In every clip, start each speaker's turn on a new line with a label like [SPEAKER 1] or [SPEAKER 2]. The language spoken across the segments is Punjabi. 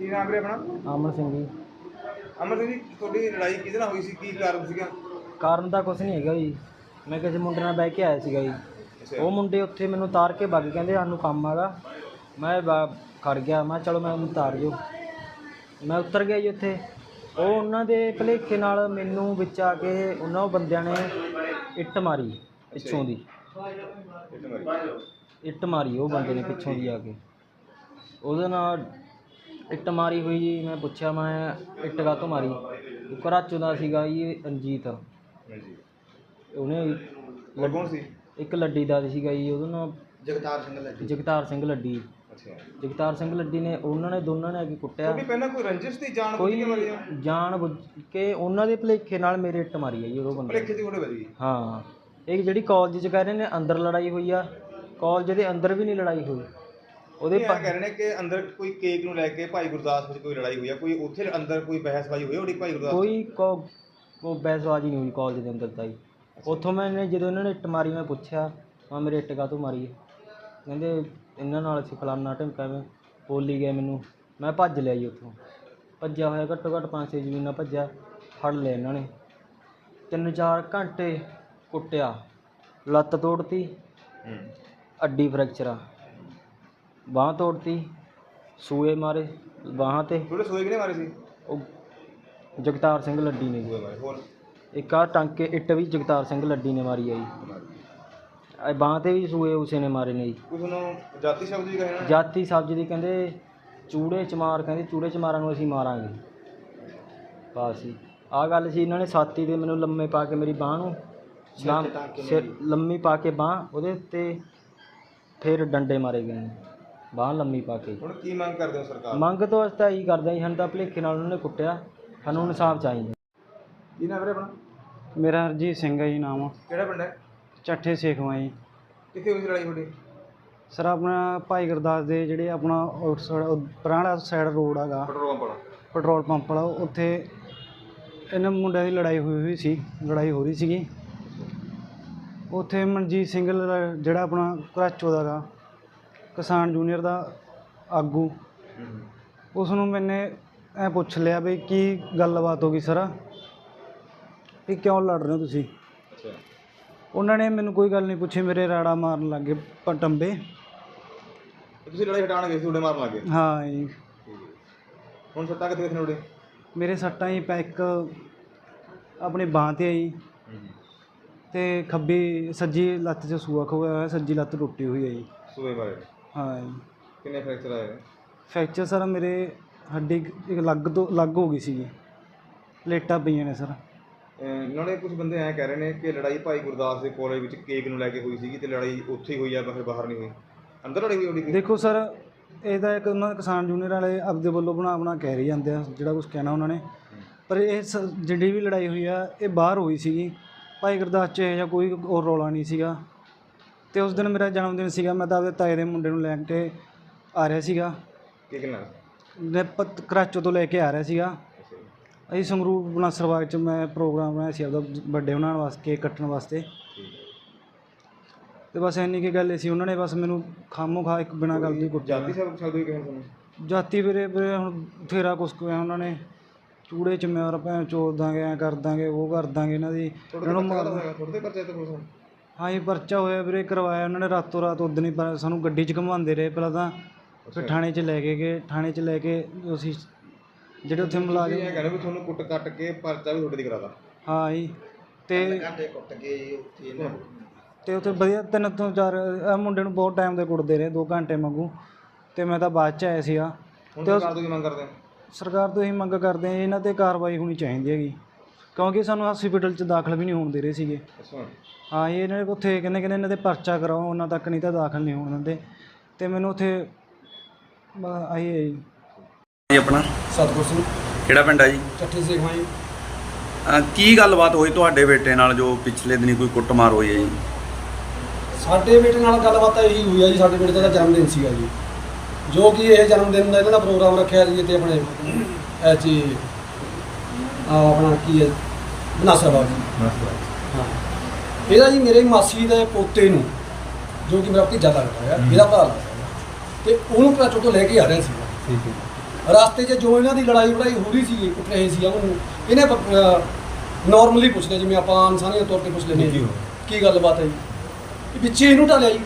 [SPEAKER 1] ਕੀ ਨਾਮ ਵੀਰੇ ਆਪਣਾ?
[SPEAKER 2] ਅਮਨ ਸਿੰਘ ਜੀ।
[SPEAKER 1] ਅਮਰ ਸਿੰਘ ਜੀ ਤੁਹਾਡੀ ਲੜਾਈ ਕਿਹਦੇ ਨਾਲ ਹੋਈ ਸੀ? ਕੀ ਕਾਰਨ ਸੀਗਾ?
[SPEAKER 2] ਕਾਰਨ ਤਾਂ ਕੁਛ ਨਹੀਂ ਹੈਗਾ ਜੀ। ਮੈਂ ਕਿਸੇ ਮੁੰਡੇ ਨਾਲ ਬਹਿ ਕੇ ਆਇਆ ਸੀਗਾ ਜੀ। ਉਹ ਮੁੰਡੇ ਉੱਥੇ ਮੈਨੂੰ ਉਤਾਰ ਕੇ ਵਗ ਕਹਿੰਦੇ ਸਾਨੂੰ ਕੰਮ ਹੈਗਾ। ਮੈਂ ਬਾ- ਖੜ ਗਿਆ ਮੈਂ ਕਿਹਾ ਚਲੋ ਮੈਂ ਉਹਨੂੰ ਉਤਾਰ ਜੋ ਮੈਂ ਉਤਰ ਗਿਆ ਜੀ ਉੱਥੇ। ਉਹ ਉਹਨਾਂ ਦੇ ਭਲੇਖੇ ਨਾਲ ਮੈਨੂੰ ਵਿੱਚ ਆ ਕੇ ਉਹਨਾਂ ਬੰਦਿਆਂ ਨੇ ਇੱਟ ਮਾਰੀ ਪਿੱਛੋਂ ਦੀ।
[SPEAKER 1] ਇੱਟ ਮਾਰੀ।
[SPEAKER 2] ਇੱਟ ਮਾਰੀ ਉਹ ਬੰਦੇ ਨੇ ਪਿੱਛੋਂ ਦੀ ਆ ਕੇ। ਉਹਦੇ ਨਾਲ ਇੱਟ ਮਾਰੀ ਹੋਈ ਜੀ ਮੈਂ ਪੁੱਛਿਆ ਮੈਂ ਇੱਟ ਕਾਹਤੋਂ ਮਾਰੀ? ਘਰਾਚੋਂ ਦਾ ਸੀਗਾ ਜੀ ਰਣਜੀਤ।
[SPEAKER 1] ਹਾਂਜੀ
[SPEAKER 2] ਉਹਨੇ
[SPEAKER 1] ਹੋਰ ਕੌਣ ਸੀ?
[SPEAKER 2] ਇੱਕ ਲੱਡੀ ਦਾ ਸੀਗਾ ਜੀ ਉਹਦਾ ਨਾਮ
[SPEAKER 1] ਜਗਤਾਰ ਸਿੰਘ ਲੱਡੀ।
[SPEAKER 2] ਜਗਤਾਰ ਸਿੰਘ ਲੱਡੀ।
[SPEAKER 1] ਅੱਛਾ।
[SPEAKER 2] ਜਗਤਾਰ ਸਿੰਘ ਲੱਡੀ ਨੇ ਉਹਨਾਂ ਨੇ ਦੋਨਾਂ ਨੇ ਆ ਕੇ ਕੁੱਟਿਆ।
[SPEAKER 1] ਤੁਹਾਡੀ ਪਹਿਲਾਂ ਕੋਈ ਰੰਜਿਸ਼ ਦੀ ਜਾਣ ਬੁੱਝ
[SPEAKER 2] ਕੋਈ
[SPEAKER 1] ਕੇ ਮਾਰੀ ਆ?
[SPEAKER 2] ਜਾਣ ਬੁੱਝ ਕੇ ਉਹਨਾਂ ਦੇ ਭਲੇਖੇ ਨਾਲ ਮੇਰੇ ਇੱਟ ਮਾਰੀ ਹੈ ਜੀ ਉਹ ਬੰਦੇ
[SPEAKER 1] ਭਲੇਖੇ ਦੀ ਥੋੜੇ ਵਧੀ
[SPEAKER 2] ਹਾਂ। ਇਹ ਜਿਹੜੀ ਕਾਲਜ 'ਚ ਕਹਿ ਰਹੇ ਨੇ ਅੰਦਰ ਲੜਾਈ ਹੋਈ ਆ। ਕਾਲਜ ਦੇ ਅੰਦਰ ਵੀ ਨਹੀਂ ਲੜਾਈ ਹੋਈ। ਉਹਦੇ
[SPEAKER 1] ਇਹ ਕਹਿ ਰਹੇ ਨੇ ਕਿ ਅੰਦਰ ਕੋਈ ਕੇਕ ਨੂੰ ਲੈ ਕੇ ਭਾਈ ਗੁਰਦਾਸ ਵਿੱਚ ਕੋਈ ਲੜਾਈ ਹੋਈ ਆ ਕੋਈ ਉੱਥੇ ਅੰਦਰ ਕੋਈ ਬਹਿਸਬਾਜ਼ੀ ਹੋਈ ਉਹਦੀ ਭਾਈ ਗੁਰਦਾਸ
[SPEAKER 2] ਕੋਈ ਕੋ ਕੋ ਬਹਿਸਬਾਜ਼ੀ ਨਹੀਂ ਹੋਈ ਕਾਲਜ ਦੇ ਅੰਦਰ ਤਾਂ ਜੀ ਉੱਥੋਂ ਮੈंने ਜਦੋਂ ਇਹਨਾਂ ਨੇ ਇੱਟ ਮਾਰੀ ਮੈਂ ਪੁੱਛਿਆ ਮੈਂ ਮੇਰੇ ਇੱਟ ਕਾਹਤੋਂ ਮਾਰੀ ਹੈ ਕਹਿੰਦੇ ਇਹਨਾਂ ਨਾਲ ਅਸੀਂ ਫਲਾਨਾ ਢਿਮਕਾ ਮੈਂ ਬੋਲੀ ਗਏ ਮੈਨੂੰ। ਮੈਂ ਭੱਜ ਲਿਆ ਜੀ ਉੱਥੋਂ। ਭੱਜਿਆ ਹੋਇਆ ਘੱਟੋ ਘੱਟ ਪੰਜ ਛੇ ਜ਼ਮੀਨਾਂ ਭੱਜਿਆ ਫੜ ਲਿਆ ਇਹਨਾਂ ਨੇ। ਤਿੰਨ ਚਾਰ ਘੰਟੇ ਕੁੱਟਿਆ ਲੱਤ ਤੋੜਤੀ
[SPEAKER 1] ਹੂੰ।
[SPEAKER 2] ਅੱਡੀ ਫ੍ਰੈਕਚਰ। ਬਾਂਹ ਤੋੜਤੀ ਸੂਏ ਮਾਰੇ ਬਾਹਾਂ ਤੇ।
[SPEAKER 1] ਥੋੜੇ ਸੋਏ ਕਿਨੇ ਮਾਰੇ ਸੀ?
[SPEAKER 2] ਉਹ ਜਗਤਾਰ ਸਿੰਘ ਲੱਡੀ ਨੇ ਜੀ।
[SPEAKER 1] ਸੂਏ ਮਾਰੇ ਹੋਰ?
[SPEAKER 2] ਇੱਕ ਆ ਟਾਂਕੇ ਇੱਟ ਵੀ ਜਗਤਾਰ ਸਿੰਘ ਲੱਡੀ ਨੇ ਮਾਰੀ ਆ ਜੀ। ਇਹ ਬਾਂਹ ਤੇ ਵੀ ਸੂਏ ਉਸੇ ਨੇ ਮਾਰੇ ਨੇ ਜੀ।
[SPEAKER 1] ਕੋਈ ਤੁਹਾਨੂੰ ਜਾਤੀ ਸ਼ਬਦ ਵੀ ਕਹੇ ਨਾ।
[SPEAKER 2] ਜਾਤੀ ਸਬਜ਼ੀ ਦੀ ਕਹਿੰਦੇ ਚੂੜੇ ਚਮਾਰ ਕਹਿੰਦੇ ਚੂੜੇ ਚਮਾਰਾਂ ਨੂੰ ਅਸੀਂ ਮਾਰਾਂਗੇ। ਬਸ ਜੀ। ਆ ਗੱਲ ਸੀ ਇਹਨਾਂ ਨੇ ਸਾਥੀ ਦੇ ਮੈਨੂੰ ਲੰਮੇ ਪਾ ਕੇ ਮੇਰੀ ਬਾਹ ਨੂੰ ਸਿਰ ਲੰਮੀ ਪਾ ਕੇ ਬਾਹ ਉਹਦੇ ਉੱਤੇ ਫਿਰ ਡੰਡੇ ਮਾਰੇ ਗਏ ਨੇ। ਬਾਹ ਲੰਮੀ ਪਾ ਕੇ।
[SPEAKER 1] ਹੁਣ ਕੀ ਮੰਗ ਕਰਦੇ ਹੋ ਸਰਕਾਰ
[SPEAKER 2] ਮੰਗ ਤੋਂ ਅਸੀਂ ਤਾਂ ਕਰਦੇ ਹਾਂ ਜੀ, ਸਾਨੂੰ ਤਾਂ ਭਲੇਖੇ ਨਾਲ ਉਹਨਾਂ ਨੇ ਕੁੱਟਿਆ ਸਾਨੂੰ ਇਨਸਾਫ ਚਾਹੀਦਾ।
[SPEAKER 1] ਕੀ ਨਾਮ ਵੀਰੇ ਆਪਣਾ?
[SPEAKER 2] ਮੇਰਾ ਹਰਜੀਤ ਸਿੰਘ ਹੈ ਜੀ ਨਾਮ।
[SPEAKER 1] ਕਿਹੜਾ ਪਿੰਡ ਹੈ?
[SPEAKER 2] ਚੱਠੇ ਸੇਖਵਾਂ ਜੀ।
[SPEAKER 1] ਕਿੱਥੇ ਹੋਈ ਸੀ ਲੜਾਈ ਤੁਹਾਡੀ?
[SPEAKER 2] ਸਰ ਆਪਣਾ ਭਾਈ ਗੁਰਦਾਸ ਦੇ ਜਿਹੜੇ ਆਪਣਾ ਆਊਟਸਾਈਡ ਪੁਰਾਣਾ ਸਾਈਡ ਰੋਡ ਹੈਗਾ।
[SPEAKER 1] ਪੈਟਰੋਲ ਪੰਪ ਵਾਲਾ।
[SPEAKER 2] ਪੈਟਰੋਲ ਪੰਪ ਵਾਲਾ ਉੱਥੇ ਇਹਨਾਂ ਮੁੰਡਿਆਂ ਦੀ ਲੜਾਈ ਹੋਈ ਹੋਈ ਸੀ ਲੜਾਈ ਹੋ ਰਹੀ ਸੀਗੀ। ਉੱਥੇ ਮਨਜੀਤ ਸਿੰਘ ਲ- ਜਿਹੜਾ ਆਪਣਾ ਘਰਾਚੋ ਦਾ ਗਾ ਕਿਸਾਨ ਜੂਨੀਅਰ ਦਾ ਆਗੂ। ਉਸ ਨੂੰ ਮੈਨੇ ਐ ਪੁੱਛ ਲਿਆ ਵੀ ਕੀ ਗੱਲਬਾਤ ਹੋ ਗਈ ਸਰ? ਵੀ ਕਿਉਂ ਲੜ ਰਹੇ ਹੋ ਤੁਸੀਂ? ਉਹਨਾਂ ਨੇ ਮੈਨੂੰ ਕੋਈ ਗੱਲ ਨਹੀਂ ਪੁੱਛੀ ਮੇਰੇ ਰਾੜਾ ਮਾਰਨ ਲੱਗੇ ਪਟੰਬੇ
[SPEAKER 1] ਤੁਸੀਂ ਲੜਾਈ ਹਟਾਣ ਗਏ ਸੀ ਤੁਹਾਡੇ ਮਾਰਨ ਲੱਗੇ
[SPEAKER 2] ਹਾਂ ਜੀ।
[SPEAKER 1] ਹੁਣ ਸੱਟਾਂ ਕਿੱਥੇ ਕਿੱਥੇ ਤੁਹਾਡੇ
[SPEAKER 2] ਮੇਰੇ ਸੱਟਾਂ ਹੀ ਪੈ ਇੱਕ ਆਪਣੀ ਬਾਂਹ ਤੇ ਆਈ ਤੇ ਖੱਬੀ ਸੱਜੀ ਲੱਤ 'ਚ ਸੂਆ ਖੋਇਆ ਹੋਇਆ ਸੱਜੀ ਲੱਤ ਟੁੱਟੀ ਹੋਈ ਹੈ ਜੀ।
[SPEAKER 1] ਸੂਏ ਮਾਰੇ
[SPEAKER 2] ਹਾਂ ਜੀ।
[SPEAKER 1] ਕਿੰਨੇ ਫ੍ਰੈਕਚਰ ਆਏ ਨੇ?
[SPEAKER 2] ਫ੍ਰੈਕਚਰ ਸਰ ਮੇਰੇ ਹੱਡੀ ਇੱਕ ਲੱਗ ਤੋਂ ਲੱਗ ਹੋ ਗਈ ਸੀਗੀ। ਪਲੇਟਾਂ ਪਈਆਂ ਨੇ ਸਰ।
[SPEAKER 1] ਅਹ ਨਾਲੇ ਕੁਝ ਬੰਦੇ ਐਂ ਕਹਿ ਰਹੇ ਨੇ ਕਿ ਲੜਾਈ ਭਾਈ ਗੁਰਦਾਸ ਦੇ ਕਾਲਜ ਵਿੱਚ ਕੇਕ ਨੂੰ ਲੈ ਕੇ ਹੋਈ ਸੀਗੀ ਤੇ ਲੜਾਈ ਉੱਥੇ ਹੀ ਹੋਈ ਆ ਫਿਰ ਬਾਹਰ ਨਹੀਂ ਹੋਈ। ਅੰਦਰ ਲੜਾਈ ਹੋਈ ਕੋਈ?
[SPEAKER 2] ਦੇਖੋ ਸਰ ਇਹਦਾ ਇੱਕ ਉਹਨਾਂ ਕਿਸਾਨ ਯੂਨੀਅਨ ਵਾਲੇ ਆਪਦੇ ਵੱਲੋਂ ਬਣਾ ਬਣਾ ਕਹਿ ਰਹੀ ਜਾਂਦੇ ਆ ਜਿਹੜਾ ਕੁਝ ਕਹਿਣਾ ਉਹਨਾਂ ਨੇ। ਪਰ ਇਹ ਸ- ਜਿਹੜੀ ਵੀ ਲੜਾਈ ਹੋਈ ਆ ਇਹ ਬਾਹਰ ਹੋਈ ਸੀਗੀ। ਭਾਈ ਗੁਰਦਾਸ 'ਚ ਇਹੋ ਜਿਹਾ ਕੋਈ ਹੋਰ ਰੌਲਾ ਨਹੀਂ ਸੀਗਾ। ਤੇ ਉਸ ਦਿਨ ਮੇਰਾ ਜਨਮ ਦਿਨ ਸੀਗਾ। ਮੈਂ ਤਾਂ ਆਪਦੇ ਤਾਏ ਦੇ ਮੁੰਡੇ ਨੂੰ ਲੈ ਕੇ ਆ ਰਿਹਾ ਸੀਗਾ।
[SPEAKER 1] ਕੇਕ ਨਾਲ
[SPEAKER 2] ਮੈਂ ਪਤ ਕਰਾਚੋ ਤੋਂ ਲੈ ਕੇ ਆ ਰਿਹਾ ਸੀਗਾ। ਅਸੀਂ ਸੰਗਰੂਰ ਬਨਾਸਰ ਬਾਗ 'ਚ ਮੈਂ ਪ੍ਰੋਗਰਾਮ ਬਣਾਇਆ ਸੀ ਆਪਦਾ ਬਰਥਡੇ ਬਣਾਉਣ ਵਾਸਤੇ ਕੇਕ ਕੱਟਣ ਵਾਸਤੇ। ਤੇ ਬਸ ਇੰਨੀ ਕੀ ਗੱਲ ਸੀ। ਉਹਨਾਂ ਨੇ ਬਸ ਮੈਨੂੰ ਖਾਮੋ ਖਾ ਇੱਕ ਬਿਨਾਂ ਗੱਲ ਦੀ ਕੁੱਟਿਆ।
[SPEAKER 1] ਜਾਤੀ ਸ਼ਬਦ ਸ਼ਬਦ ਵੀ ਕਹੇ ਤੁਹਾਨੂੰ
[SPEAKER 2] ਜਾਤੀ ਵੀਰੇ ਵੀਰੇ ਹੁਣ ਫੇਰਾ ਕੁਛ ਕੁ ਉਹਨਾਂ ਨੇ। ਚੂੜੇ ਚ ਮਿਆਰ ਭੈਣ ਚੋਦ ਦਾਂਗੇ ਐ ਕਰ ਦਾਂਗੇ ਉਹ ਕਰ ਦਾਂਗੇ ਇਹਨਾਂ ਦੀ। ਇਹਨਾਂ ਨੂੰ ਮਾਰ
[SPEAKER 1] ਤੁਹਾਡੇ ਤੇ ਪਰਚਾ ਤੇ ਨੂੰ
[SPEAKER 2] ਹਾਂ ਇਹ ਪਰਚਾ ਹੋਇਆ ਵੀਰੇ ਕਰਵਾਇਆ ਉਹਨਾਂ ਨੇ ਰਾਤੋਂ ਰਾਤ ਉਦੋਂ ਹੀ ਪਰ ਸਾਨੂੰ ਗੱਡੀ 'ਚ ਘੁਮਾਉਂਦੇ ਰਹੇ। ਪਹਿਲਾਂ ਤਾਂ ਫਿਰ ਥਾਣੇ 'ਚ ਲੈ ਕੇ ਗਏ। ਥਾਣੇ 'ਚ ਲੈ ਕੇ ਅਸੀਂ ਜਿਹੜੇ ਉੱਥੇ ਮੁਲਾਜ਼ਮ
[SPEAKER 1] ਇਹ ਕਹਿੰਦੇ ਵੀ ਤੁਹਾਨੂੰ ਕੁੱਟ ਕੱਟ ਕੇ ਪਰਚਾ ਵੀ ਤੁਹਾਡੇ ਦੀ ਕਰਾਦਾ
[SPEAKER 2] ਹਾਂ ਜੀ ਤੇ
[SPEAKER 1] ਘੰਟੇ ਕੁੱਟ ਕੇ ਉੱਥੇ ਇਹਨਾਂ
[SPEAKER 2] ਤੇ ਉੱਥੇ ਵਧੀਆ ਤਿੰਨ ਤੋਂ ਚਾਰ ਆ ਮੁੰਡੇ ਨੂੰ ਬਹੁਤ ਟਾਈਮ ਦੇ ਕੁੱਟਦੇ ਰਹੇ 2 ਘੰਟੇ ਮੰਗੂ ਤੇ ਮੈਂ ਤਾਂ ਬਾਅਦ 'ਚ ਆਇਆ ਸੀਗਾ।
[SPEAKER 1] ਹੁਣ
[SPEAKER 2] ਤੇ ਉਸ-
[SPEAKER 1] ਸਰਕਾਰ ਤੋਂ ਕੀ ਮੰਗ ਕਰਦੇ
[SPEAKER 2] ਸਰਕਾਰ ਤੋਂ ਇਹੀ ਮੰਗ ਕਰਦੇ ਇਹਨਾਂ ਤੇ ਕਾਰਵਾਈ ਹੋਣੀ ਚਾਹੀਦੀ ਹੈਗੀ। ਕਿਉਂਕਿ ਸਾਨੂੰ ਹਸਪੀਟਲ 'ਚ ਦਾਖਲ ਵੀ ਨਹੀਂ ਹੋਣ ਦੇ ਰਹੇ ਸੀਗੇ।
[SPEAKER 1] ਅੱਛਾ।
[SPEAKER 2] ਹਾਂ ਇਹ ਇਹਨਾਂ ਨੇ ਉੱਥੇ ਕਹਿੰਦੇ ਕਹਿੰਦੇ ਇਹਨਾਂ ਦੇ ਪਰਚਾ ਕਰਾਓ ਉਹਨਾਂ ਤੱਕ ਨਹੀਂ ਤਾਂ ਦਾਖਲ ਨਹੀਂ ਹੋਣ ਦਿੰਦੇ। ਤੇ ਮੈਨੂੰ ਉੱਥੇ ਆਹੀ ਹੈ ਜੀ।
[SPEAKER 3] ਆਪਣਾ?
[SPEAKER 4] ਸਤਗੁਰ ਸਿੰਘ।
[SPEAKER 3] ਕਿਹੜਾ ਪਿੰਡ ਹੈ ਜੀ?
[SPEAKER 4] ਚੱਠੀ ਸੇਖਵਾਂ ਜੀ
[SPEAKER 3] ਅਹ ਕੀ ਗੱਲਬਾਤ ਹੋਈ ਤੁਹਾਡੇ ਬੇਟੇ ਨਾਲ ਜੋ ਪਿਛਲੇ ਦਿਨੀ ਕੋਈ ਕੁੱਟਮਾਰ ਹੋਈ ਹੈ ਜੀ?
[SPEAKER 4] ਸਾਡੇ ਬੇਟੇ ਨਾਲ ਗੱਲਬਾਤ ਇਹੀ ਹੋਈ ਆ ਜੀ ਸਾਡੇ ਬੇਟੇ ਦਾ ਜਨਮ ਦਿਨ ਸੀਗਾ ਜੀ। ਜੋ ਕਿ ਇਹ ਜਨਮ ਦਿਨ ਦਾ ਇਹਨਾਂ ਦਾ ਪ੍ਰੋਗਰਾਮ ਰੱਖਿਆ ਜੀ ਤੇ ਆਪਣੇ ਜੀ ਆ ਆਪਣਾ ਕੀ ਹੈ ਬਨਾਸਰ ਬਾਗ ਜੀ। ਹਾਂ। ਇਹਦਾ ਜੀ ਮੇਰੇ ਮਾਸੀ ਦੇ ਪੋਤੇ ਨੂੰ ਜੋ ਕਿ ਮੇਰਾ ਭਤੀਜਾ ਲੱਗਦਾ ਹੈ। ਇਹਦਾ ਭਰਾ ਲੱਗਦਾ ਹੈ ਤੇ ਉਹਨੂੰ ਕਰਾਚੋ ਤੋਂ ਲੈ ਕੇ ਆ ਰਿਹਾ ਸੀਗਾ।
[SPEAKER 1] ਠੀਕ ਹੈ।
[SPEAKER 4] ਰਸਤੇ 'ਚ ਜੋ ਇਹਨਾਂ ਦੀ ਲੜਾਈ ਵੜਾਈ ਹੋ ਰਹੀ ਸੀ ਕੁੱਟ ਰਹੇ ਸੀ ਉਹਨੂੰ ਇਹਨੇ ਨਾਰਮਲੀ ਪੁੱਛਦੇ ਜਿਵੇਂ ਆਪਾਂ ਇਨਸਾਨੀਅਤ ਤੌਰ ਤੇ ਪੁੱਛ ਲੈਂਦੇ ਹਾਂ। ਜੀ ਕੀ ਗੱਲਬਾਤ ਹੈ ਜੀ? ਇਹ ਪਿੱਛੇ ਇਹਨੂੰ ਢਾਲਿਆ ਜੀ।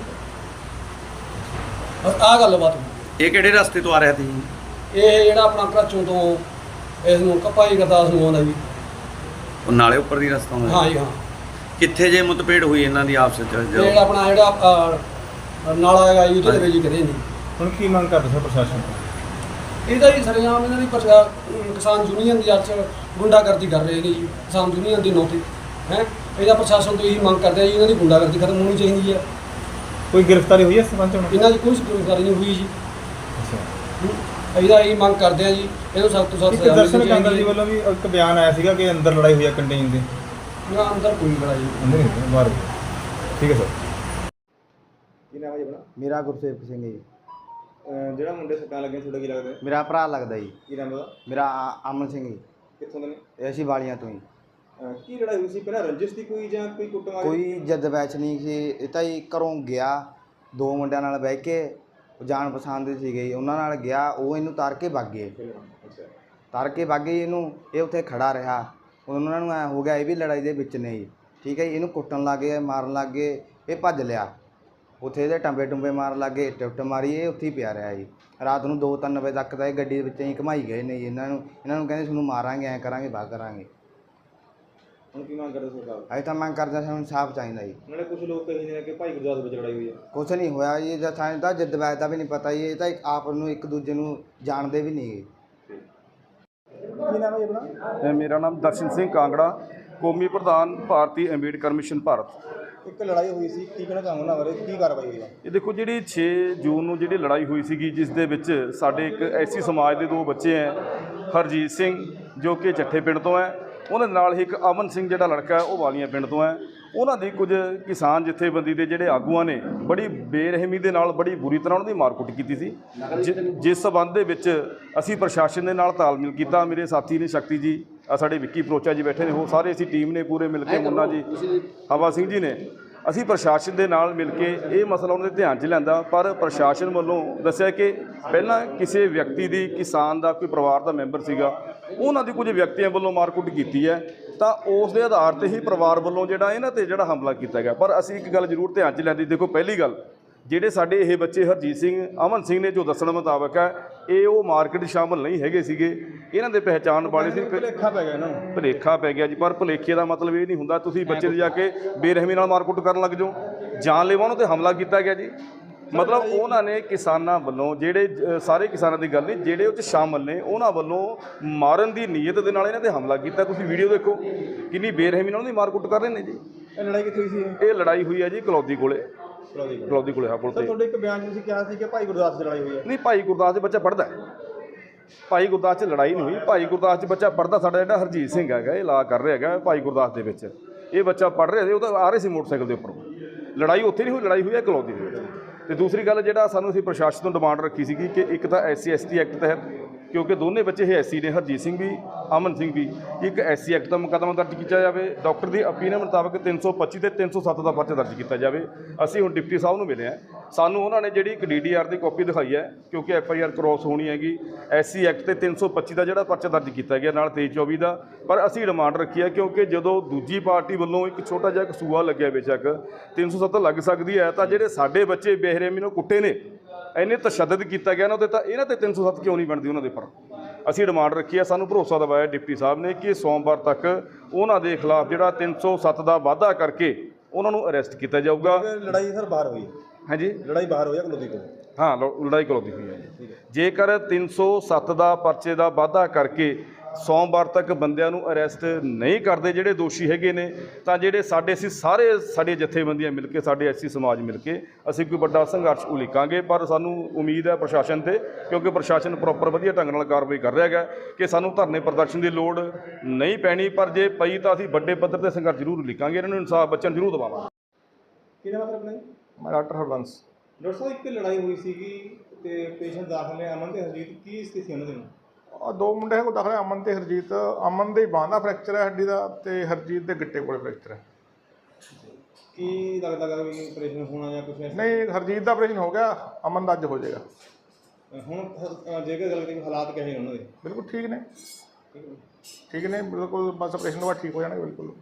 [SPEAKER 4] ਬਸ ਆਹ ਗੱਲਬਾਤ ਹੋਈ।
[SPEAKER 3] ਇਹ ਕਿਹੜੇ ਰਸਤੇ ਤੋਂ ਆ ਰਿਹਾ ਸੀ?
[SPEAKER 4] ਇਹ ਜਿਹੜਾ ਆਪਣਾ ਘਰਾਚੋਂ ਤੋਂ ਇਸ ਨੂੰ ਕਪਾਈ ਗਰਦਾਸ ਨੂੰ ਆਉਂਦਾ ਜੀ।
[SPEAKER 3] ਉਹ ਨਾਲੇ ਉੱਪਰ ਦੀ ਰਸਤਾ ਹੁੰਦਾ
[SPEAKER 4] ਹਾਂ ਜੀ ਹਾਂ।
[SPEAKER 3] ਕਿੱਥੇ ਜੇ ਮੁੱਠਭੇੜ ਹੋਈ ਇਹਨਾਂ ਦੀ ਆਪਸ ਵਿੱਚ ਜਦੋਂ
[SPEAKER 4] ਜਿਹੜਾ ਆਪਣਾ ਜਿਹੜਾ ਅਹ, ਨਾਲਾ ਹੈਗਾ ਜੀ ਉਹਦੇ ਵਿੱਚ ਕਰੇ ਨਹੀਂ
[SPEAKER 1] ਹੁਣ ਕੀ ਮੰਗ ਕਰਦੇ ਸਰ ਪ੍ਰਸ਼ਾਸਨ
[SPEAKER 4] ਇਹਦਾ ਹੀ ਸਰੇਆਮ ਇਹਨਾਂ ਦੀ ਪ੍ਰਸ਼ਾ ਕਿਸਾਨ ਯੂਨੀਅਨ ਦੀ ਅੱਜ ਗੁੰਡਾਗਰਦੀ ਕਰ ਰਹੇ ਨੇ ਜੀ ਕਿਸਾਨ ਯੂਨੀਅਨ ਦੀ ਨੌਤੇ ਹੈ? ਇਹਦਾ ਪ੍ਰਸ਼ਾਸਨ ਤੋਂ ਇਹੀ ਮੰਗ ਕਰਦੇ ਆ ਜੀ ਇਹਨਾਂ ਦੀ ਗੁੰਡਾਗਰਦੀ ਖਤਮ ਹੋਣੀ ਚਾਹੀਦੀ ਹੈ।
[SPEAKER 1] ਕੋਈ ਗ੍ਰਿਫਤਾਰੀ ਹੋਈ ਹੈ ਸਰਪੰਚ ਹੁਣ?
[SPEAKER 4] ਇਹਨਾਂ ਦੀ ਕੋਈ ਗ੍ਰਿਫਤਾਰੀ ਨਹੀਂ ਹੋਈ ਜੀ।
[SPEAKER 1] ਅੱਛਾ।
[SPEAKER 4] ਇਹਦਾ ਇਹੀ ਮੰਗ ਕਰਦੇ ਆ ਜੀ ਇਹਨੂੰ ਸਖਤ ਤੋਂ ਸਖਤ
[SPEAKER 1] ਇੱਕ ਦਰਸ਼ਨ ਕਾਂਗਲ ਜੀ ਵੱਲੋਂ ਵੀ ਇੱਕ ਬਿਆਨ ਆਇਆ ਸੀਗਾ ਕਿ ਅੰਦਰ ਲੜਾਈ ਹੋਈ ਹੈ ਕੰਟੇਨ ਦੇ।
[SPEAKER 4] ਨਾ ਅੰਦਰ ਕੋਈ ਲੜਾਈ ਨਹੀਂ
[SPEAKER 1] ਅੰਦਰ ਨਹੀਂ ਬਾਹਰ। ਠੀਕ ਹੈ ਸਰ। ਕੀ ਨਾਮ ਹੈ ਜੀ ਆਪਣਾ?
[SPEAKER 5] ਮੇਰਾ ਗੁਰਸੇਵਕ ਸਿੰਘ ਜੀ।
[SPEAKER 1] ਅਹ ਜਿਹੜਾ ਮੁੰਡੇ ਸੱਟਾਂ ਲੱਗੀਆਂ ਤੁਹਾਡਾ ਕੀ ਲੱਗਦਾ ਹੈ?
[SPEAKER 5] ਮੇਰਾ ਭਰਾ ਲੱਗਦਾ ਜੀ।
[SPEAKER 1] ਕੀ ਨਾਮ ਉਹਦਾ?
[SPEAKER 5] ਮੇਰਾ ਆ- ਅਮਨ ਸਿੰਘ ਜੀ।
[SPEAKER 1] ਕਿੱਥੋਂ ਦੇ ਨੇ?
[SPEAKER 5] ਇਹ ਅਸੀਂ ਵਾਲੀਆਂ ਤੋਂ ਹੀ
[SPEAKER 1] ਅਹ ਕੀ ਲੜਾਈ ਹੋਈ ਸੀ? ਪਹਿਲਾਂ ਰੰਜਿਸ਼ ਦੀ ਕੋਈ ਜਾਂ ਕੋਈ ਕੁੱਟਮਾਰ?
[SPEAKER 5] ਕੋਈ ਜਦ ਬੈਚ ਨਹੀਂ ਸੀ ਇਹ ਤਾਂ ਹੀ ਘਰੋਂ ਗਿਆ। ਦੋ ਮੁੰਡਿਆਂ ਨਾਲ ਬਹਿ ਕੇ ਉਹ ਜਾਣ ਪਛਾਣ ਦੇ ਸੀਗੇ ਜੀ, ਉਹਨਾਂ ਨਾਲ ਗਿਆ ਉਹ ਇਹਨੂੰ ਤਾਰ ਕੇ ਵਗ ਗਏ।
[SPEAKER 1] ਅੱਛਾ
[SPEAKER 5] ਤਾਰ ਕੇ ਵਗ ਗਏ ਇਹਨੂੰ ਇਹ ਉੱਥੇ ਖੜਾ ਰਿਹਾ। ਉਹਨਾਂ ਨੂੰ ਐ ਹੋ ਗਿਆ ਇਹ ਵੀ ਲੜਾਈ ਦੇ ਵਿੱਚ ਨੇ ਜੀ। ਠੀਕ ਹੈ ਜੀ ਇਹਨੂੰ ਕੁੱਟਣ ਲੱਗ ਗਏ ਮਾਰਨ ਲੱਗ ਗਏ ਇਹ ਭੱਜ ਲਿਆ। ਉੱਥੇ ਇਹਦੇ ਟੰਬੇ ਟੁੰਬੇ ਮਾਰਨ ਲੱਗੇ ਟੁੱਟ ਮਾਰੀ ਇਹ ਉੱਥੇ ਹੀ ਪਿਆ ਰਿਹਾ ਜੀ। ਰਾਤ ਨੂੰ 2-3 ਵਜੇ ਤੱਕ ਤਾਂ ਇਹ ਗੱਡੀ ਦੇ ਵਿੱਚ ਹੀ ਘਮਾਈ ਗਏ ਨੇ ਜੀ ਇਹਨਾਂ ਨੂੰ ਇਹਨਾਂ ਨੂੰ ਕਹਿੰਦੇ ਤੁਹਾਨੂੰ ਮਾਰਾਂਗੇ ਐ ਕਰਾਂਗੇ ਵਾਹ ਕਰਾਂਗੇ।
[SPEAKER 1] ਹੁਣ ਕੀ ਮੰਗ ਕਰਦੇ ਸਰਕਾਰ
[SPEAKER 5] ਅਸੀਂ ਤਾਂ ਮੰਗ ਕਰਦੇ ਹਾਂ ਸਾਨੂੰ ਇਨਸਾਫ ਚਾਹੀਦਾ ਜੀ।
[SPEAKER 1] ਨਾਲੇ ਕੁਝ ਲੋਕ ਕਹੀ ਨੇ ਕਿ ਭਾਈ ਗੁਰਦਾਸ ਵਿੱਚ ਲੜਾਈ ਹੋਈ ਹੈ
[SPEAKER 5] ਕੁਛ ਨਹੀਂ ਹੋਇਆ ਜੀ ਜਾਂ ਸਾਨੂੰ ਤਾਂ ਜਿੱਦ ਵੈਸ ਦਾ ਵੀ ਨਹੀਂ ਪਤਾ ਜੀ ਇਹ ਤਾਂ ਇੱਕ ਆਪ ਨੂੰ ਇੱਕ ਦੂਜੇ ਨੂੰ ਜਾਣਦੇ ਵੀ ਨਹੀਂ ਗੇ।
[SPEAKER 1] ਕੀ ਨਾਮ ਹੈ ਜੀ ਆਪਣਾ?
[SPEAKER 6] ਮੇਰਾ ਨਾਮ ਦਰਸ਼ਨ ਸਿੰਘ ਕਾਂਗੜਾ ਕੌਮੀ ਪ੍ਰਧਾਨ ਭਾਰਤੀ ਅੰਬੇਡਕਰ ਮਿਸ਼ਨ ਭਾਰਤ।
[SPEAKER 1] ਇੱਕ ਲੜਾਈ ਹੋਈ ਸੀ ਕੀ ਕਹਿਣਾ ਚਾਹੁੰਦਾ ਉਹਨਾਂ ਬਾਰੇ? ਕੀ ਕਾਰਵਾਈ ਹੋਈ ਹੈ
[SPEAKER 6] ਇਹ ਦੇਖੋ ਜਿਹੜੀ 6 ਜੂਨ ਨੂੰ ਜਿਹੜੀ ਲੜਾਈ ਹੋਈ ਸੀਗੀ ਜਿਸ ਦੇ ਵਿੱਚ ਸਾਡੇ ਇੱਕ ਐਸੀ ਸਮਾਜ ਦੇ ਦੋ ਬੱਚੇ ਹੈ ਹਰਜੀਤ ਸਿੰਘ ਜੋ ਕਿ ਜੱਠੇ ਪਿੰਡ ਤੋਂ ਹੈ ਉਹਨਾਂ ਦੇ ਨਾਲ ਹੀ ਇੱਕ ਅਮਨ ਸਿੰਘ ਜਿਹੜਾ ਲੜਕਾ ਹੈ, ਉਹ ਵਾਲੀਆਂ ਪਿੰਡ ਤੋਂ ਹੈ। ਉਹਨਾਂ ਦੀ ਕੁਝ ਕਿਸਾਨ ਜਥੇਬੰਦੀ ਦੇ ਜਿਹੜੇ ਆਗੂਆਂ ਨੇ, ਬੜੀ ਬੇਰਹਿਮੀ ਦੇ ਨਾਲ, ਬੜੀ ਬੁਰੀ ਤਰ੍ਹਾਂ ਉਹਨਾਂ ਦੀ ਮਾਰਕੁੱਟ ਕੀਤੀ ਸੀ। ਜਿ- ਜਿਸ ਸਬੰਧ ਦੇ ਵਿੱਚ ਅਸੀਂ ਪ੍ਰਸ਼ਾਸਨ ਦੇ ਨਾਲ ਤਾਲਮੇਲ ਕੀਤਾ। ਮੇਰੇ ਸਾਥੀ ਨੇ ਸ਼ਕਤੀ ਜੀ ਆ ਸਾਡੇ ਵਿੱਕੀ ਪਰੋਚਾ ਜੀ ਬੈਠੇ ਨੇ, ਉਹ ਸਾਰੇ ਅਸੀਂ ਟੀਮ ਨੇ ਪੂਰੇ ਮਿਲ ਕੇ ਮੁੰਨਾ ਜੀ, ਹਵਾ ਸਿੰਘ ਜੀ ਨੇ। ਅਸੀਂ ਪ੍ਰਸ਼ਾਸਨ ਦੇ ਨਾਲ ਮਿਲ ਕੇ ਇਹ ਮਸਲਾ ਉਹਨਾਂ ਦੇ ਧਿਆਨ 'ਚ ਲਿਆਂਦਾ, ਪਰ ਪ੍ਰਸ਼ਾਸਨ ਵੱਲੋਂ ਦੱਸਿਆ ਕਿ ਪਹਿਲਾਂ ਕਿਸੇ ਵਿਅਕਤੀ ਦੀ, ਕਿਸਾਨ ਦਾ, ਕੋਈ ਪਰਿਵਾਰ ਦਾ ਮੈਂਬਰ ਸੀਗਾ, ਉਹਨਾਂ ਦੀ ਕੁਝ ਵਿਅਕਤੀਆਂ ਵੱਲੋਂ ਮਾਰਕੁੱਟ ਕੀਤੀ ਹੈ, ਤਾਂ ਉਸ ਦੇ ਆਧਾਰ ਤੇ ਹੀ ਪਰਿਵਾਰ ਵੱਲੋਂ ਜਿਹੜਾ ਇਹਨਾਂ ਤੇ ਜਿਹੜਾ ਹਮਲਾ ਕੀਤਾ ਗਿਆ। ਪਰ ਅਸੀਂ ਇੱਕ ਗੱਲ ਜ਼ਰੂਰ ਧਿਆਨ 'ਚ ਲੈਂਦੀ ਦੇਖੋ ਪਹਿਲੀ ਗੱਲ ਜਿਹੜੇ ਸਾਡੇ ਇਹ ਬੱਚੇ ਹਰਜੀਤ ਸਿੰਘ ਅਮਨ ਸਿੰਘ ਨੇ ਜੋ ਦੱਸਣ ਮੁਤਾਬਕ ਹੈ ਇਹ ਉਹ ਮਾਰਕੀਟ ਸ਼ਾਮਲ ਨਹੀਂ ਹੈਗੇ ਸੀਗੇ। ਇਹਨਾਂ ਦੇ ਪਹਿਚਾਣ ਵਾਲੇ ਸੀ।
[SPEAKER 1] ਭੁਲੇਖਾ ਪੈ ਗਿਆ ਇਹਨਾਂ ਨੂੰ।
[SPEAKER 6] ਭੁਲੇਖਾ ਪੈ ਗਿਆ ਜੀ ਪਰ ਭੁਲੇਖੇ ਦਾ ਮਤਲਬ ਇਹ ਨਹੀਂ ਹੁੰਦਾ ਤੁਸੀਂ ਬੱਚੇ ਦੇ ਜਾ ਕੇ ਬੇਰਹਿਮੀ ਨਾਲ ਮਾਰਕੁੱਟ ਕਰਨ ਲੱਗ ਜਾਓ। ਜਾਨਲੇਵਾ ਉਹਨਾਂ ਤੇ ਹਮਲਾ ਕੀਤਾ ਗਿਆ ਜੀ। ਮਤਲਬ ਉਹਨਾਂ ਨੇ ਕਿਸਾਨਾਂ ਵੱਲੋਂ ਜਿਹੜੇ ਸਾਰੇ ਕਿਸਾਨਾਂ ਦੀ ਗੱਲ ਨਹੀਂ ਜਿਹੜੇ ਉਹ ਚ ਸ਼ਾਮਲ ਨੇ ਉਹਨਾਂ ਵੱਲੋਂ ਮਾਰਨ ਦੀ ਨੀਅਤ ਦੇ ਨਾਲ ਇਹਨਾਂ ਤੇ ਹਮਲਾ ਕੀਤਾ। ਤੁਸੀਂ ਵੀਡੀਓ ਦੇਖੋ ਕਿੰਨੀ ਬੇਰਹਿਮੀ ਨਾਲ ਉਹਨਾਂ ਦੀ ਮਾਰਕੁੱਟ ਕਰ ਰਹੇ ਨੇ ਜੀ।
[SPEAKER 1] ਇਹ ਲੜਾਈ ਕਿੱਥੇ ਹੋਈ ਸੀ? ਇਹ?
[SPEAKER 6] ਲੜਾਈ ਹੋਈ ਹੈ ਜੀ ਕਲੌਦੀ ਕੋਲੇ। ਕਲੌਦੀ ਕੋਲੇ। ਹਾਂ ਪੁਲ
[SPEAKER 1] ਸਰ
[SPEAKER 6] ਤੇ।
[SPEAKER 1] ਤੁਹਾਡੇ ਇੱਕ ਬਿਆਨ 'ਚ ਤੁਸੀਂ ਕਿਹਾ ਸੀ ਕਿ ਭਾਈ ਗੁਰਦਾਸ ਦੀ ਲੜਾਈ ਹੋਈ ਹੈ।
[SPEAKER 6] ਨਹੀਂ ਭਾਈ ਗੁਰਦਾਸ ਦੇ ਬੱਚਾ ਪੜਦਾ ਭਾਈ ਗੁਰਦਾਸ 'ਚ ਲੜਾਈ ਨਹੀਂ ਹੋਈ। ਭਾਈ ਗੁਰਦਾਸ 'ਚ ਬੱਚਾ ਪੜਦਾ ਸਾਡਾ ਜਿਹੜਾ ਹਰਜੀਤ ਸਿੰਘ ਹੈਗਾ ਇਹ ਲਾ ਕਰ ਰਿਹਾ ਹੈਗਾ ਭਾਈ ਗੁਰਦਾਸ ਦੇ ਵਿੱਚ। ਇਹ ਬੱਚਾ ਪੜ ਰਿਹਾ ਸੀ ਉਹ ਤਾਂ ਆ ਰਹੇ ਸੀ ਮੋਟਰਸਾਈਕਲ ਦੇ ਉੱਪਰ। ਲੜਾਈ ਉੱਥੇ ਨਹੀਂ ਹੋਈ ਲੜਾਈ ਹੋਈ ਹੈ ਕਲੌਦੀ ਦੇ ਵਿੱਚ ਤੇ ਦੂਸਰੀ ਗੱਲ ਜਿਹੜਾ ਸਾਨੂੰ ਅਸੀਂ ਪ੍ਰਸ਼ਾਸਨ ਤੋਂ ਡਿਮਾਂਡ ਰੱਖੀ ਸੀਗੀ ਕਿ ਇੱਕ ਤਾਂ ਐਸਸੀ ਐਸਟੀ ਐਕਟ ਤਹਿਤ ਕਿਉਂਕਿ ਦੋਨੇ ਬੱਚੇ ਇਹ ਐਸਸੀ ਨੇ, ਹਰਜੀਤ ਸਿੰਘ ਵੀ, ਅਮਨ ਸਿੰਘ ਵੀ। ਇੱਕ ਐਸਸੀ ਐਕਟ ਦਾ ਮੁਕੱਦਮਾ ਦਰਜ ਕੀਤਾ ਜਾਵੇ। ਡਾਕਟਰ ਦੀ ਅਪੀਲ ਮੁਤਾਬਕ 325 ਤੇ 307 ਦਾ ਪਰਚਾ ਦਰਜ ਕੀਤਾ ਜਾਵੇ। ਅਸੀਂ ਹੁਣ ਡਿਪਟੀ ਸਾਹਿਬ ਨੂੰ ਮਿਲੇ ਆ ਸਾਨੂੰ ਉਹਨਾਂ ਨੇ ਜਿਹੜੀ ਇੱਕ ਡੀਡੀਆਰ ਦੀ ਕਾਪੀ ਦਿਖਾਈ ਹੈ, ਕਿਉਂਕਿ ਐਫ ਆਈ ਆਰ ਕ੍ਰੋਸ ਹੋਣੀ ਹੈਗੀ ਐਸਸੀ ਐਕਟ ਤੇ 325 ਦਾ ਜਿਹੜਾ ਪਰਚਾ ਦਰਜ ਕੀਤਾ ਗਿਆ, ਨਾਲ 2324 ਦਾ, ਪਰ ਅਸੀਂ ਡਿਮਾਂਡ ਰੱਖੀ ਹੈ, ਕਿਉਂਕਿ ਜਦੋਂ ਦੂਜੀ ਪਾਰਟੀ ਵੱਲੋਂ ਇੱਕ ਛੋਟਾ ਜਿਹਾ ਕਸੂਆ ਲੱਗਿਆ ਬੇਸ਼ੱਕ 307 ਲੱਗ ਸਕਦੀ ਹੈ, ਤਾਂ ਜਿਹੜੇ ਸਾਡੇ ਬੱਚੇ ਬੇਹਰੇਮੀ ਨੂੰ ਕੁੱਟੇ ਨੇ, ਇੰਨੇ ਤਸ਼ੱਦਦ ਕੀਤਾ ਗਿਆ ਨਾ ਉਹਦੇ, ਤਾਂ ਇਹਨਾਂ ਤੇ 307 ਕਿਉਂ ਨਹੀਂ ਬਣਦੀ ਉਹਨਾਂ ਦੇ ਉੱਪਰ? ਅਸੀਂ ਡਿਮਾਂਡ ਰੱਖੀ ਹੈ, ਸਾਨੂੰ ਭਰੋਸਾ ਦਿਵਾਇਆ ਡਿਪਟੀ ਸਾਹਿਬ ਨੇ ਕਿ ਸੋਮਵਾਰ ਤੱਕ ਉਹਨਾਂ ਦੇ ਖਿਲਾਫ ਜਿਹੜਾ 307 ਦਾ ਵਾਅਦਾ ਕਰਕੇ ਉਹਨਾਂ ਨੂੰ ਅਰੈਸਟ ਕੀਤਾ ਜਾਊਗਾ।
[SPEAKER 1] ਲੜਾਈ ਸਰ ਬਾਹਰ ਹੋਈ
[SPEAKER 6] ਹਾਂਜੀ।
[SPEAKER 1] ਲੜਾਈ ਬਾਹਰ ਹੋਈ ਹੈ ਕਲੋਦੀ ਕੋਲ?
[SPEAKER 6] ਹਾਂ ਲੜ- ਲੜਾਈ ਕਰੋਦੀ ਹੋਈ ਹੈ ਜੀ। ਜੇਕਰ 307 ਦਾ ਪਰਚੇ ਦਾ ਵਾਅਦਾ ਕਰਕੇ ਸੋਮਵਾਰ ਤੱਕ ਬੰਦਿਆਂ ਨੂੰ ਅਰੈਸਟ ਨਹੀਂ ਕਰਦੇ ਜਿਹੜੇ ਦੋਸ਼ੀ ਹੈਗੇ ਨੇ ਤਾਂ ਜਿਹੜੇ ਸਾਡੇ ਅਸੀਂ ਸਾਰੇ ਸਾਡੇ ਜਥੇਬੰਦੀਆਂ ਮਿਲ ਕੇ ਸਾਡੇ ਐਸੀ ਸਮਾਜ ਮਿਲ ਕੇ ਅਸੀਂ ਕੋਈ ਵੱਡਾ ਸੰਘਰਸ਼ ਉਲੀਕਾਂਗੇ ਪਰ ਸਾਨੂੰ ਉਮੀਦ ਹੈ ਪ੍ਰਸ਼ਾਸਨ ਤੇ ਕਿਉਂਕਿ ਪ੍ਰਸ਼ਾਸਨ ਪ੍ਰੋਪਰ ਵਧੀਆ ਢੰਗ ਨਾਲ ਕਾਰਵਾਈ ਕਰ ਰਿਹਾ ਹੈਗਾ ਕਿ ਸਾਨੂੰ ਧਰਨੇ ਪ੍ਰਦਰਸ਼ਨ ਦੀ ਲੋੜ ਨਹੀਂ ਪੈਣੀ ਪਰ ਜੇ ਪਈ ਤਾਂ ਅਸੀਂ ਵੱਡੇ ਪੱਧਰ ਤੇ ਸੰਘਰਸ਼ ਜ਼ਰੂਰ ਉਲੀਕਾਂਗੇ ਇਹਨਾਂ ਨੂੰ ਇਨਸਾਫ ਬੱਚਿਆਂ ਨੂੰ ਜ਼ਰੂਰ ਦਿਵਾਵਾਂਗੇ।
[SPEAKER 1] ਕੀ ਨਾਮ ਹੈ ਸਰ ਆਪਣਾ ਜੀ?
[SPEAKER 7] ਮੈਂ ਡਾਕਟਰ ਹਰਬੰਸ।
[SPEAKER 1] ਡਾਕਟਰ ਸਾਹਿਬ ਇੱਕ ਲੜਾਈ ਹੋਈ ਸੀਗੀ ਤੇ ਪੇਸ਼ੈਂਟ ਦਾਖਲ ਨੇ ਅਮਨ ਤੇ ਹਰਜੀਤ। ਕੀ ਸਥਿਤੀ ਉਹਨਾਂ ਦੀ?
[SPEAKER 7] ਆ ਦੋ ਮੁੰਡੇ ਕੋ ਦਾਖਲ ਹੈ ਅਮਨ ਤੇ ਹਰਜੀਤ। ਅਮਨ ਦੇ ਬਾਂਹ ਦਾ ਫ੍ਰੈਕਚਰ ਹੈ ਹੱਡੀ ਦਾ ਤੇ ਹਰਜੀਤ ਦੇ ਗਿੱਟੇ ਕੋਲੇ ਫ੍ਰੈਕਚਰ ਹੈ।
[SPEAKER 1] ਕੀ ਲੱਗਦਾ ਗਾ ਵੀ ਆਪਰੇਸ਼ਨ ਹੋਣਾ ਜਾਂ ਕੁਝ ਐਸਾ?
[SPEAKER 7] ਨਹੀਂ ਹਰਜੀਤ ਦਾ ਆਪਰੇਸ਼ਨ ਹੋ ਗਿਆ ਅਮਨ ਦਾ ਅੱਜ ਹੋ ਜਾਏਗਾ।
[SPEAKER 1] ਹੁਣ ਹ- ਅ, ਜੇਕਰ ਗੱਲ ਕਰੀਏ ਹਾਲਾਤ ਕਹੇ ਉਹਨਾਂ ਦੇ?
[SPEAKER 7] ਬਿਲਕੁਲ ਠੀਕ ਨੇ। ਠੀਕ ਨੇ ਬਿਲਕੁਲ ਬਸ ਆਪਰੇਸ਼ਨ ਤੋਂ ਬਾਅਦ ਠੀਕ ਹੋ ਜਾਣਗੇ ਬਿਲਕੁਲ।